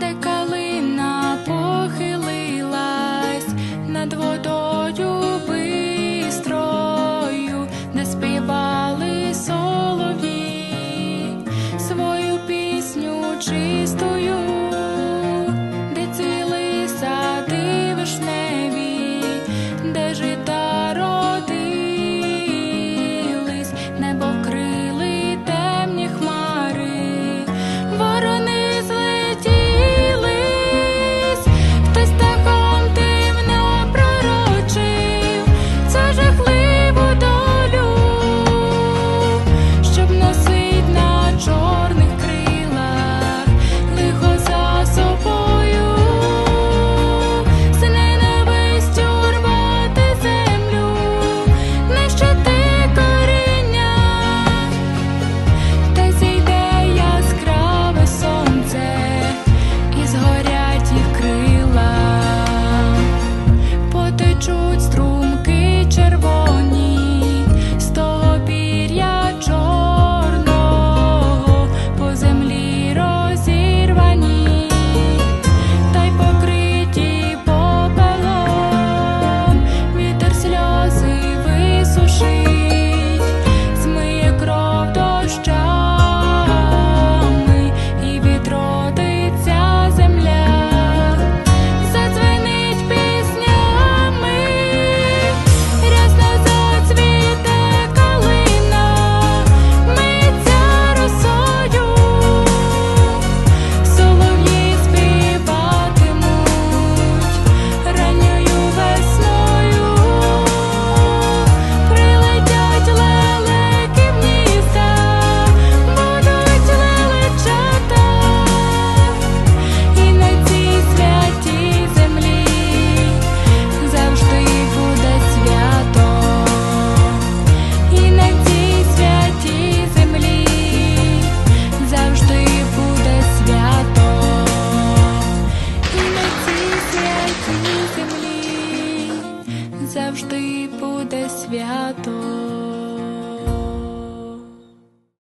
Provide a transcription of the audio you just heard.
де калина похилилась над водою. завжди буде свято.